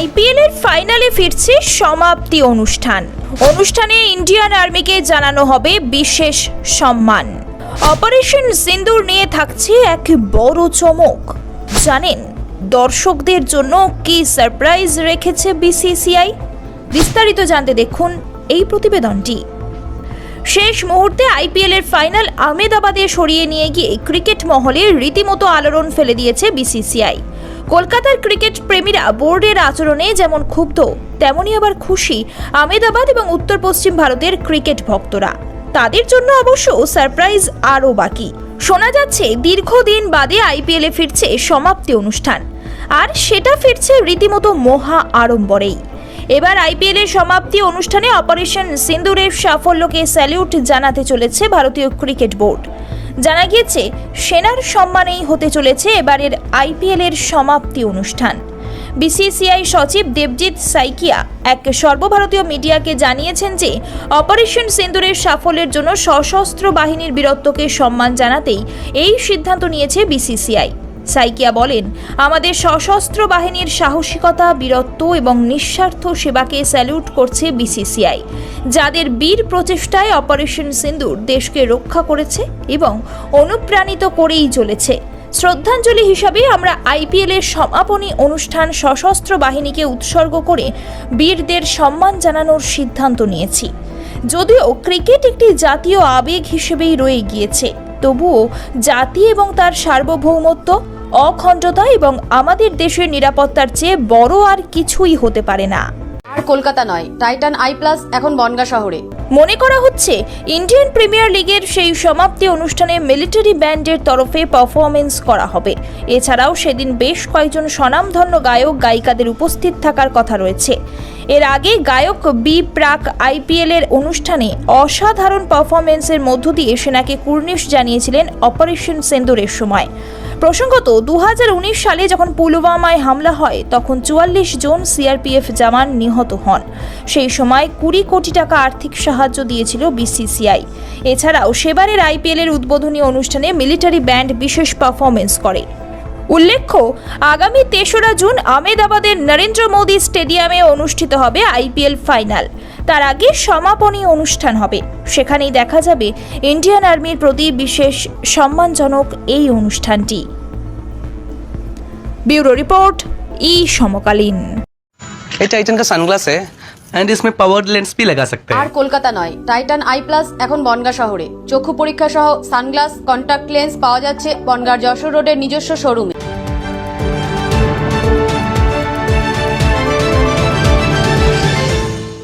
IPL এর ফাইনালে ফিরছে সমাপ্তি অনুষ্ঠান। অনুষ্ঠানে ইন্ডিয়ান আর্মিকে জানানো হবে বিশেষ সম্মান। অপারেশন সিন্দুর নিয়ে থাকছে এক বড় চমক। জানেন, দর্শকদের জন্য কি সারপ্রাইজ রেখেছে বিসিসিআই? বিস্তারিত জানতে দেখুন এই প্রতিবেদনটি। শেষ মুহূর্তে আইপিএল এর ফাইনাল আহমেদাবাদে সরিয়ে নিয়ে গিয়ে ক্রিকেট মহলে রীতিমতো আলোড়ন ফেলে দিয়েছে বিসিসিআই। কলকাতার ক্রিকেট প্রেমীরা বোর্ডের আচরণে যেমন ক্ষুব্ধ, তেমনই আবার খুশি আমেদাবাদ এবং উত্তর পশ্চিম ভারতের ক্রিকেট ভক্তরা। তাদের জন্য অবশ্য সারপ্রাইজ আরও বাকি। শোনা যাচ্ছে, দীর্ঘদিন বাদে আইপিএলে ফিরছে সমাপ্তি অনুষ্ঠান। আর সেটা ফিরছে রীতিমতো মহা আড়ম্বরেই। এবার আইপিএল এর সমাপ্তি অনুষ্ঠানে অপারেশন সিন্দুরের সাফল্যকে স্যালিউট জানাতে চলেছে ভারতীয় ক্রিকেট বোর্ড। জানা গিয়েছে, সেনার সম্মানেই হতে চলেছে এবারের আইপিএল এর সমাপ্তি অনুষ্ঠান। বিসিসিআই সচিব দেবজিৎ সাইকিয়া এক সর্বভারতীয় মিডিয়াকে জানিয়েছেন যে, অপারেশন সিন্দুরের সাফল্যের জন্য সশস্ত্র বাহিনীর বীরত্বকে সম্মান জানাতেই এই সিদ্ধান্ত নিয়েছে বিসিসিআই। সাইকিয়া বলেন, আমাদের সশস্ত্র বাহিনীর সাহসিকতা, বীরত্ব এবং নিঃস্বার্থ সেবাকে স্যালুট করছে বিসিসিআই। যাদের বীর প্রচেষ্টায় অপারেশন সিন্দুর দেশকে রক্ষা করেছে এবং অনুপ্রাণিত করেই চলেছে। শ্রদ্ধাঞ্জলি হিসাবে আমরা আইপিএল এর সমাপনী অনুষ্ঠান সশস্ত্র বাহিনীকে উৎসর্গ করে বীরদের সম্মান জানানোর সিদ্ধান্ত নিয়েছি। যদিও ক্রিকেট একটি জাতীয় আবেগ হিসেবেই রয়ে গিয়েছে, তবুও জাতি এবং তার সার্বভৌমত্ব অখণ্ডতা এবং আমাদের দেশের নিরাপত্তার চেয়ে বড় আর কিছুই হতে পারে না। আর কলকাতা নয় টাইটান আই প্লাস এখন বনগা শহরে। মনে করা হচ্ছে ইন্ডিয়ান প্রিমিয়ার লিগের সেই সমাপ্তি অনুষ্ঠানে মিলিটারি ব্যান্ডের তরফে পারফরমেন্স করা হবে। এছাড়াও সেদিন বেশ কয়েকজন স্বনামধন্য গায়ক গায়িকাদের উপস্থিত থাকার কথা রয়েছে। এর আগে গায়ক বি প্রাক আইপিএল এর অনুষ্ঠানে অসাধারণ পারফরমেন্সের মধ্য দিয়ে সেনাকে কুর্নিশ জানিয়েছিলেন অপারেশন সেন্দুরের সময়। প্রসঙ্গত দু হাজার উনিশ সালে যখন পুলওয়ামায় হামলা হয়, তখন চুয়াল্লিশ জন সিআরপিএফ জামান নিহত হন। সেই সময় কুড়ি কোটি টাকা আর্থিক সাহায্য দিয়েছিল বিসিসিআই। এছাড়াও সেবারের আইপিএল এর উদ্বোধনী অনুষ্ঠানে মিলিটারি ব্যান্ড বিশেষ পারফরমেন্স করে। উল্লেখ্য, আগামী তেসরা জুন আহমেদাবাদের নরেন্দ্র মোদী স্টেডিয়ামে অনুষ্ঠিত হবে আইপিএল ফাইনাল। তার আগে সমাপনী অনুষ্ঠান হবে সেখানেই দেখা যাবে ইন্ডিয়ান আর্মির প্রতি বিশেষ সম্মানজনক এই অনুষ্ঠানটি ব্যুরো রিপোর্ট ই সমকালীন ये टाइटन का सनग्लास है एंड इसमें पावर्ड लेंस भी लगा सकते আর हैं কলকাতা নয় টাইটান আই প্লাস এখন বনগা শহরে চক্ষু পরীক্ষা সহ সানগ্লাস কন্টাক্ট লেন্স পাওয়া যাচ্ছে বনগার যশোর রোডের নিজস্ব শোরুমে